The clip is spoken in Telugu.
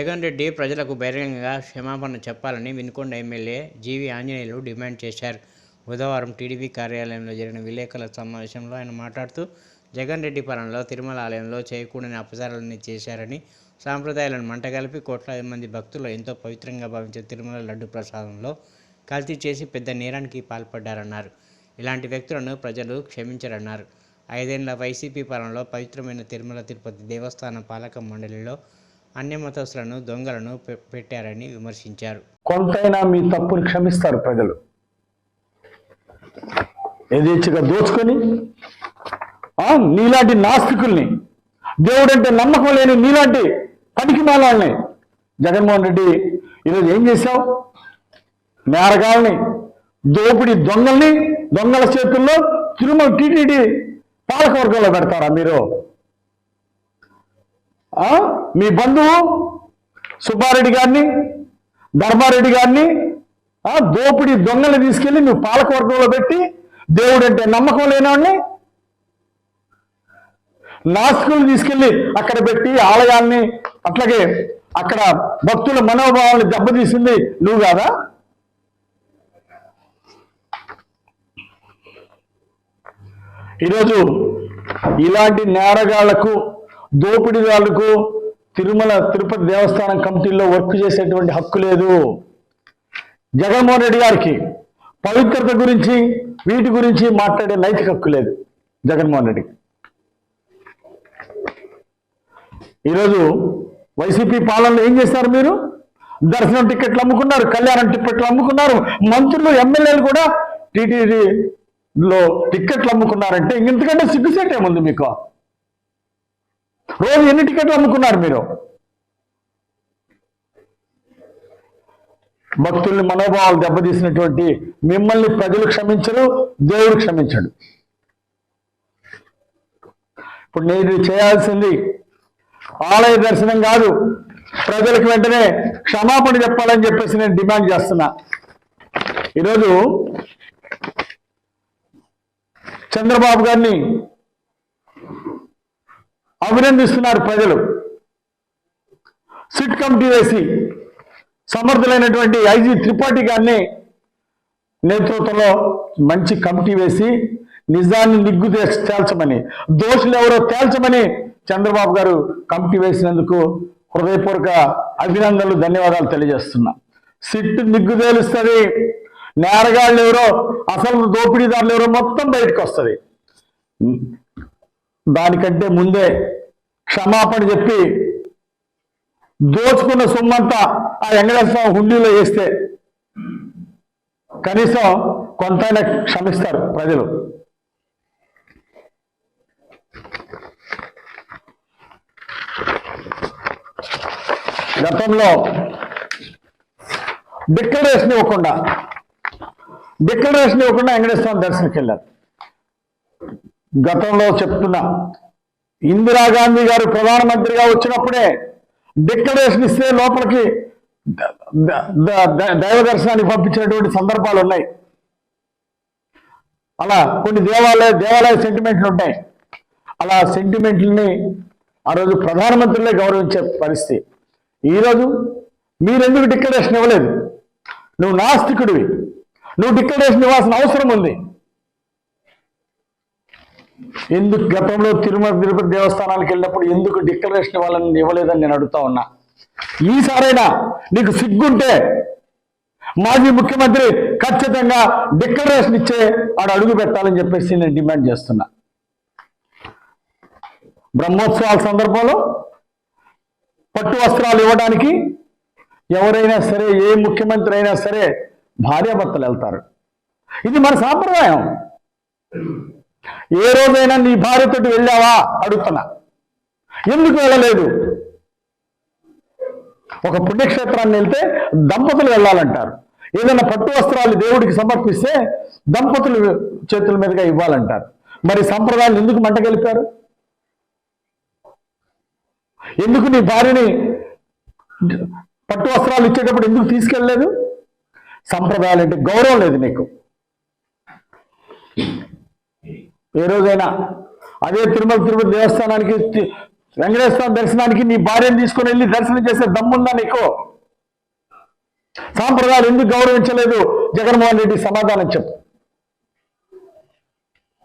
జగన్ రెడ్డి ప్రజలకు బహిరంగంగా క్షమాపణ చెప్పాలని Vinukonda MLA G V Anjaneyulu demand చేశారు. బుధవారం టీడీపీ కార్యాలయంలో జరిగిన విలేకరుల సమావేశంలో ఆయన మాట్లాడుతూ జగన్ రెడ్డి పాలనలో తిరుమల ఆలయంలో చేయకూడని అపచారాలన్నీ చేశారని సాంప్రదాయాలను మంటగలిపి కోట్లాది మంది భక్తులు ఎంతో పవిత్రంగా భావించే తిరుమల లడ్డు ప్రసాదంలో కల్తీ చేసి పెద్ద నేరానికి పాల్పడ్డారన్నారు. ఇలాంటి వ్యక్తులను ప్రజలు క్షమించరన్నారు. ఐదేళ్ళ వైసీపీ పాలనలో పవిత్రమైన తిరుమల తిరుపతి దేవస్థాన పాలక మండలిలో అన్య మతస్థులను దొంగలను పె- పెట్టారని విమర్శించారు. కొంతైనా మీ తప్పుని క్షమిస్తారు ప్రజలు. యథేచ్ఛగా దోచుకొని ఆ, నీలాంటి నాస్తికుల్ని దేవుడంటే నమ్మకం లేని నీలాంటి పనికి మాలాల్ని జగన్మోహన్ రెడ్డి ఈరోజు ఏం చేశావు? నేరగాల్ని దోపిడి దొంగల్ని దొంగల చేతుల్లో తిరుమల టీటీడీ పాలకవర్గంలో పెడతారా మీరు? మీ బంధువు సుబ్బారెడ్డి గారిని ధర్మారెడ్డి గారిని దోపిడి దొంగలు తీసుకెళ్ళి నువ్వు పాలకవర్గంలో పెట్టి దేవుడు అంటే నమ్మకం లేనివాడిని నాస్తికులు తీసుకెళ్ళి అక్కడ పెట్టి ఆలయాల్ని అట్లాగే అక్కడ భక్తుల మనోభావాలను దెబ్బతీసింది నువ్వు కాదా? ఈరోజు ఇలాంటి నేరగాళ్ళకు దోపిడీదారులకు తిరుమల తిరుపతి దేవస్థానం కమిటీలో వర్క్ చేసేటువంటి హక్కు లేదు. జగన్మోహన్ రెడ్డి గారికి పవిత్రత గురించి వీటి గురించి మాట్లాడే నైతిక హక్కు లేదు జగన్మోహన్ రెడ్డికి ఈరోజు వైసీపీ పాలనలో ఏం చేస్తారు మీరు? దర్శనం టికెట్లు అమ్ముకున్నారు కళ్యాణం టికెట్లు అమ్ముకున్నారు మంత్రులు ఎమ్మెల్యేలు కూడా టీటీడీలో టికెట్లు అమ్ముకున్నారంటే ఇంతకంటే సిగ్గుసేట్ ఏముంది మీకు? రోజు ఎన్ని టికెట్లు అమ్ముకున్నారు మీరు? భక్తుల్ని మనోభావాలు దెబ్బతీసినటువంటి మిమ్మల్ని ప్రజలు క్షమించరు దేవుడు క్షమించడు. ఇప్పుడు నేను చేయాల్సింది ఆలయ దర్శనం కాదు ప్రజలకు వెంటనే క్షమాపణ చెప్పాలని చెప్పేసి నేను డిమాండ్ చేస్తున్నా. ఈరోజు చంద్రబాబు గారిని అభినందిస్తున్నారు ప్రజలు. సిట్ కమిటీ వేసి సమర్థులైనటువంటి ఐజీ త్రిపాఠి గారిని నేతృత్వంలో మంచి కమిటీ వేసి నిజాన్ని నిగ్గు తేల్చమని దోషులు ఎవరో తేల్చమని చంద్రబాబు గారు కమిటీ వేసినందుకు హృదయపూర్వక అభినందనలు ధన్యవాదాలు తెలియజేస్తున్నా. సిట్ నిగ్గు తేలుస్తుంది. నేరగాళ్ళు ఎవరో అసలు దోపిడీదారులు ఎవరో మొత్తం బయటకు వస్తుంది దానికంటే ముందే క్షమాపణ చెప్పి దోచుకున్న సొమ్మంతా ఆ వెంకటేశ్వర హుండీలో వేస్తే కనీసం కొంతైనా క్షమిస్తారు ప్రజలు. గతంలో డిక్లరేషన్ ఇవ్వకుండా డిక్లరేషన్ ఇవ్వకుండా వెంకటేశ్వర దర్శనకి వెళ్ళారు గతంలో చెప్తున్నా ఇందిరాగాంధీ గారు ప్రధానమంత్రిగా వచ్చినప్పుడే డిక్లరేషన్ ఇస్తే లోపలికి దైవ దర్శనానికి పంపించినటువంటి సందర్భాలు ఉన్నాయి. అలా కొన్ని దేవాలయ దేవాలయ సెంటిమెంట్లు ఉంటాయి అలా సెంటిమెంట్లని ఆ రోజు ప్రధానమంత్రులే గౌరవించే పరిస్థితి. ఈరోజు మీరెందుకు డిక్లరేషన్ ఇవ్వలేదు? నువ్వు నాస్తికుడివి. నువ్వు డిక్లరేషన్ ఇవ్వాల్సిన అవసరం ఉంది. ఎందుకు గతంలో తిరుమల తిరుపతి దేవస్థానానికి వెళ్ళినప్పుడు ఎందుకు డిక్లరేషన్ ఇవ్వాలని ఇవ్వలేదని నేను అడుగుతా ఉన్నా. ఈసారైనా నీకు సిగ్గుంటే మాజీ ముఖ్యమంత్రి ఖచ్చితంగా డిక్లరేషన్ ఇచ్చే ఆడు అడుగు పెట్టాలని చెప్పేసి నేను డిమాండ్ చేస్తున్నా. బ్రహ్మోత్సవాల సందర్భంలో పట్టు వస్త్రాలు ఇవ్వడానికి ఎవరైనా సరే ఏ ముఖ్యమంత్రి అయినా సరే భార్యాభర్తలు వెళ్తారు. ఇది మన సాంప్రదాయం. ఏ రోజైనా నీ భార్యతోటి వెళ్ళావా? అడుగుతున్నా. ఎందుకు వెళ్ళలేదు? ఒక పుణ్యక్షేత్రాన్ని వెళ్తే దంపతులు వెళ్ళాలంటారు. ఏదైనా పట్టు వస్త్రాలు దేవుడికి సమర్పిస్తే దంపతులు చేతుల మీదుగా ఇవ్వాలంటారు. మరి సంప్రదాయాలు ఎందుకు మంటగలిపారు ఎందుకు నీ భార్యని పట్టు వస్త్రాలు ఇచ్చేటప్పుడు ఎందుకు తీసుకెళ్ళలేదు? సంప్రదాయాలు అంటే గౌరవం లేదు నీకు. ఏ రోజైనా. అదే తిరుమల తిరుపతి దేవస్థానానికి వెంకటేశ్వర దర్శనానికి నీ భార్యను తీసుకుని వెళ్ళి దర్శనం చేసే దమ్ముందా నీకు? సాంప్రదాయాలు ఎందుకు గౌరవించలేదు? జగన్మోహన్ రెడ్డి సమాధానం చెప్పు.